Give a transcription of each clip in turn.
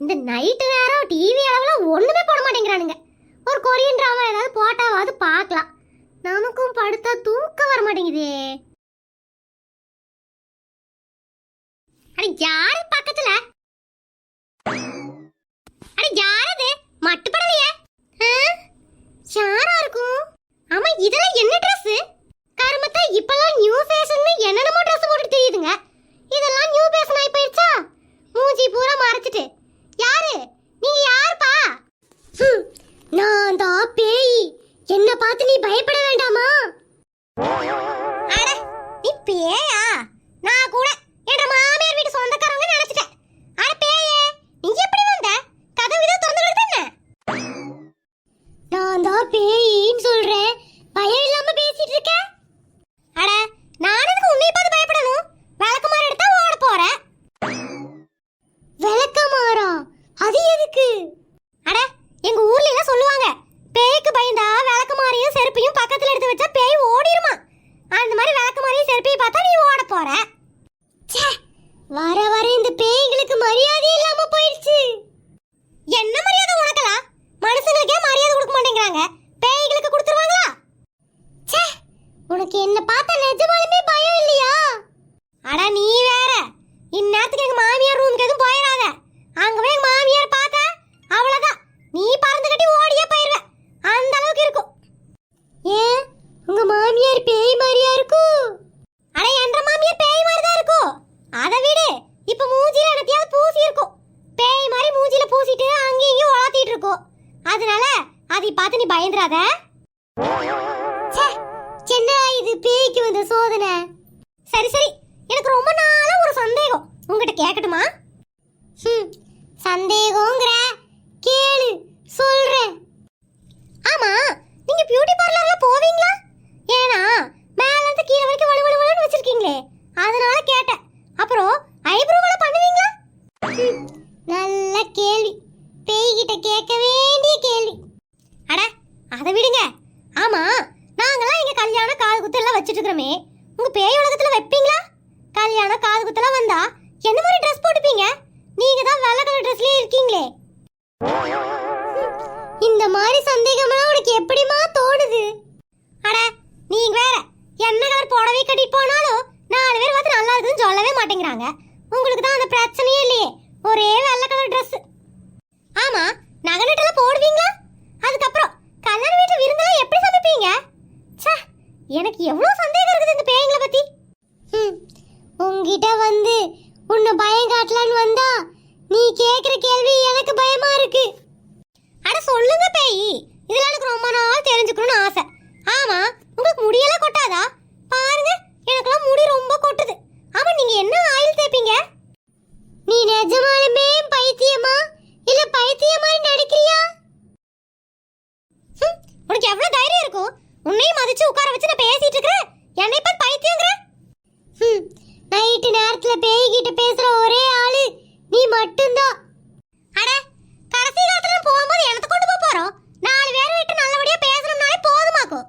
இந்த நைட்டு நேரம் டிவி அளவுல ஒண்ணுமே போட மாட்டேங்கிறானுங்க. ஒரு கொரியன் ட்ராமா ஏதாவது போட்டாவாவது பார்க்கலாம். நமக்கும் படுத்தா தூக்கம் வர மாட்டேங்குதே. அட யாரு பக்கத்துல அட யாரது மட்டுப்படலையே ஆ? யாரா இருக்கும் ஆமா இதெல்லாம் என்ன Dress கருமத்தா இப்பெல்லாம் நியூ ஃபேஷன் என்னென்னமோ Dress போட்டு தெரியுதுங்க இதெல்லாம் நியூ ஃபேஷன் ஆகி போயிடுச்சா மூஞ்சி பூரா மறைச்சிட்டு யாரு நீங்க யாருப்பா ஹம், நான் தான் பேய் என்ன பார்த்து நீ பயப்பட வேண்டாமா அட நீ பேயா நான் கூட என்ற மாமியார் வீட்டு சொந்தக்காரங்க நினைச்சிட்டேன் அட பேயே நீ எப்படி வந்த கதவு இதோ திறந்து விடுதானே நான் தான் பேயின்னு சொல்றேன் பயம் இல்லாம பேசிட்டு இருக்க அட நான் எதுக்கு உன்னை பார்த்து பயப்படணும் விளக்கமாறு எடுத்தா ஓட போறேன் விளக்கமாறா அது எதுக்கு அட எங்க ஊர்ல எல்லாம் சொல்லுவாங்க பேய்க்கு பயந்தா விளக்கமாறையும் செருப்பையும் பக்கத்துல எடுத்து வச்சா பேய் ஓடிருமா அந்த மாதிரி விளக்கமாறையும் செருப்பையும் பார்த்தா நீ ஓட போற ச்சே, வர வர இந்த பேய்களுக்கு மரியாதை இல்லாம போயிடுச்சு என்ன மரியாதை உனக்கெல்லாம் மனுஷங்களுக்கே மரியாதை கொடுக்க மாட்டேங்கிறாங்க பேய்களுக்கு கொடுத்துருவாங்களா ச்சே உனக்கு என்ன பார்த்தா நிஜமாலுமே பயம் இல்லையா அட நீ வேற இந்நேரத்துக்கு எங்க மாமியார் ரூமுக்கு எதுவும் போயிடாத அங்க போய் எங்க மாமியார் பார்த்த அவ்வளவுதான் நீ பறந்து கட்டி ஓடியே போயிருவ அந்த அளவுக்கு இருக்கும் ஏன் உங்க மாமியார் பேய் மாதிரியா இருக்கும் அட என்ற மாமியார் பேய் மாதிரி தான் இருக்கும் அதை விடு இப்ப மூஞ்சில இடத்தையாவது பூசி இருக்கும் பேய் மாதிரி மூஞ்சில பூசிட்டு அங்கேயும் இங்கேயும் உலாத்திட்டு இருக்கும் அதனால அதை பார்த்து நீ பயந்துராத ச்சே, என்னடா இது பேய்க்கு வந்த சோதனை. சரி சரி. எனக்கு ரொம்ப நாளா ஒரு சந்தேகம். உங்ககிட்ட கேட்கட்டுமா ம் சந்தேகங்கிற. கேளு சொல்றேன். ஆமா நீங்க பியூட்டி பார்லர்ல போவீங்களா ஏனா மேல இருந்து கீழ வரைக்கும் வலு வலு வலுன்னு வச்சிருக்கீங்களே அதனால கேட்டேன் அப்புறம் ஐப்ரோவெல்லாம் பண்ணுவீங்களா ம், நல்ல கேள்வி பேய்கிட்ட கேட்க வேண்டிய கேள்வி அட அதை விடுங்க ஆமா நாங்கெல்லாம் இங்க கல்யாணம் காது குத்தெல்லாம் வச்சிட்டு இருக்கிறோமே உங்க பேய் உலகத்துல வைப்பீங்களா? கல்யாணம் காது குத்தெல்லாம் வந்தா என்ன மாதிரி ட்ரெஸ் போட்டுப்பீங்க? நீங்க தான் வெள்ளை கலர் ட்ரெஸ்லயே இருக்கீங்களே. இந்த மாதிரி சந்தேகம்லாம் உனக்கு எப்படிமா தோணுது அட நீங்க வேற என்ன கலர் புடவை கட்டிட்டு போனாலும் நாலு பேர் பார்த்து நல்லா இருக்குன்னு சொல்லவே மாட்டேங்கிறாங்க உங்களுக்கு தான் அந்த பிரச்சனையே இல்லையே ஒரே வெள்ளை கலர் Dress ஆமா நகை நட்டெல்லாம் போடுவீங்களா அதுக்கப்புறம் கல்யாண வீட்டுல விருந்தெல்லாம் எப்படி சமைப்பீங்க ச்சே எனக்கு எவ்வளோ சந்தேகம் இருக்குது இந்த பேய்களை பற்றி ம், உங்ககிட்ட வந்து உன்னை பயம் காட்டலான்னு வந்தா நீ கேட்குற கேள்வி எனக்கு பயமா இருக்கு. அட சொல்லுங்க பேய். இதெல்லாம் எனக்கு ரொம்ப நாள் தெரிஞ்சுக்கணும்னு ஆசை. ஆமா உங்களுக்கு முடியெல்லாம் கொட்டாதா? பாருங்க எனக்கெல்லாம் முடி ரொம்ப கொட்டுது. ஆமா நீங்க என்ன ஆயில் தேய்ப்பீங்க? நீ நிஜமாலுமே பைத்தியமா? இல்ல பைத்தியம் மாதிரி நடிக்கிறியா உனக்கு எவ்வளவு தைரியம் இருக்கும்? உன்னையும் மதிச்சு உட்கார வச்சு நான் பேசிட்டு இருக்கிறேன். என்னை பார்த்து பைத்தியங்கிற நைட்டு நேரத்துல பேய்கிட்ட பேசுற ஒரே ஆளு நீ மட்டும்தான். அட கடைசி காலத்துல போகும்போது எனக்கு கொண்டு போக போறோம் நாலு பேர் விட்டு நல்லபடியா பேசணும்னாலே போதுமாக்கும்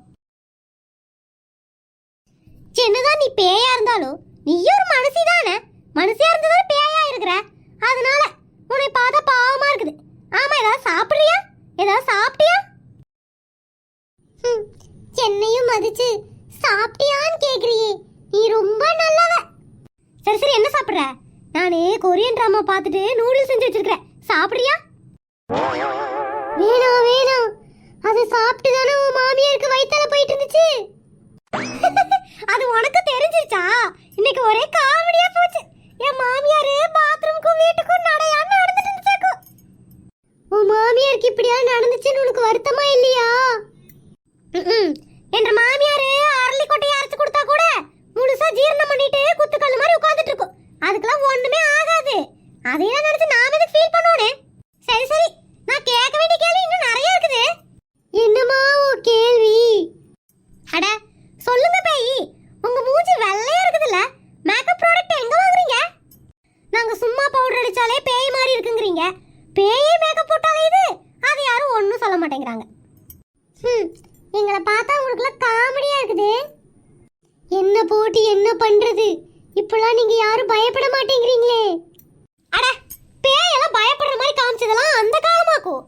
என்னதான் நீ பேயா இருந்தாலும் நீயும் ஒரு மனுஷி தானே மனுஷியா இருந்ததால பேயா இருக்கிற அதனால உன்னை பார்த்தா பாவமா இருக்குது ஆமா ஏதாவது சாப்பிடுறியா ஏதாவது சாப்பிட்டியா ஹம், என்னையும் சாப்பிட்டியான்னு கேக்குறியே. நீ ரொம்ப நல்லவ. சரி சரி என்ன சாப்பிடுற? நானே கொரியன் டிராமா பார்த்துட்டு நூடுல்ஸ் செஞ்சு வச்சிருக்கிறேன். சாப்பிடுறியா? வேணா வேணா அதை சாப்பிட்டு தானே உன் மாமியாருக்கு வயித்தால போயிட்டு இருந்துச்சு அது உனக்கு தெரிஞ்சிருச்சா? இன்னைக்கு ஒரே காமெடியா போச்சு. என் மாமியாரு பாத்ரூம்க்கும் வீட்டுக்கும் நடையான்னு நடந்துட்டு இருந்துச்சாக்கும் உன் மாமியாருக்கு இப்படியா நடந்துச்சுன்னு உனக்கு வருத்தமா இல்லையா? என்ற மாமியாரு அரளி கொட்டையை அரைச்சு கொடுத்தா கூட முழுசா ஜீரணம் பண்ணிட்டு குத்துக்கல்லு மாதிரி உட்கார்ந்துட்டு இருக்கும் அதுக்கெல்லாம் ஒண்ணுமே ஆகாது. அதையெல்லாம் நினைச்சு நாம எதுக்கு ஃபீல் பண்ணோனே. சரி சரி. நான் கேட்க வேண்டிய கேள்வி இன்னும் நிறைய இருக்குது. என்னமா ஓ கேள்வி? அட சொல்லுங்க பேய். உங்க மூஞ்சி வெள்ளையா இருக்குதுல்ல. மேக்கப் ப்ராடக்ட் எங்க வாங்குறீங்க? நாங்க சும்மா பவுடர் அடிச்சாலே பேய் மாதிரி இருக்குங்கிறீங்க. பேயே மேக்கப் போட்டாலே இது. அது யாரும் ஒன்றும் சொல்ல மாட்டேங்கிறாங்க. ம் எங்களை பார்த்தா உங்களுக்குலாம் காமெடியா இருக்குது. என்ன போட்டு என்ன பண்றது? இப்பெல்லாம் நீங்க யாரும் பயப்பட மாட்டேங்கிறீங்களே. அட பேயெல்லாம் பயப்படுற மாதிரி காமிச்சதெல்லாம் அந்த காலமாக்கும்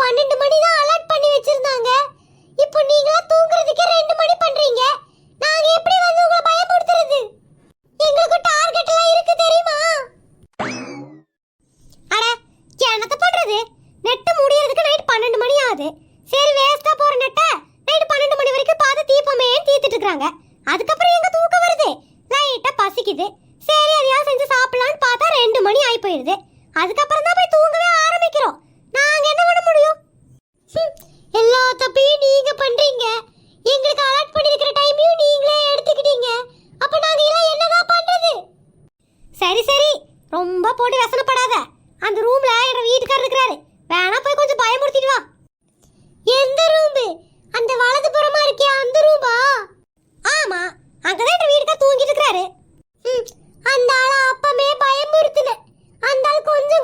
பன்னெண்டு மணி தான் அலர்ட் பண்ணி வச்சிருந்தாங்க. இப்போ நீங்களா தூங்குறதுக்கே ரெண்டு மணி பண்றீங்க. நாங்க எப்படி வந்து உங்களை பயமுறுத்துறது? எங்களுக்கு டார்கெட் எல்லாம் இருக்கு தெரியுமா? வீட்டுக்காரர் இருக்கிறாரு. வேணா போய் கொஞ்சம் பயமுறுத்திட்டு வா. எந்த ரூம்பு அந்த வலது புறமா இருக்கே அந்த ரூம்பா ஆமா அங்கதான் என் வீட்டுக்கார் தூங்கிட்டு இருக்கிறாரு. அந்த ஆள் அப்பமே பயமுறுத்தின அந்த ஆள் கொஞ்சம்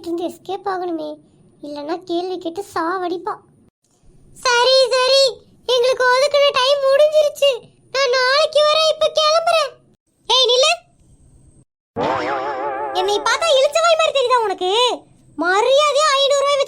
வீட்டிலேருந்து எஸ்கேப் ஆகணுமே. இல்லைன்னா கேள்வி கேட்டு சாவடிப்பா. சரி சரி. எங்களுக்கு ஒதுக்கின டைம் முடிஞ்சிருச்சு. நான் நாளைக்கு வரேன் இப்ப கிளம்புறேன். ஏய் நில்லு. என்னை பார்த்தா இழுச்சவாய் மாதிரி தெரியுதா உனக்கு? மரியாதையா ஐநூறு ரூபாய்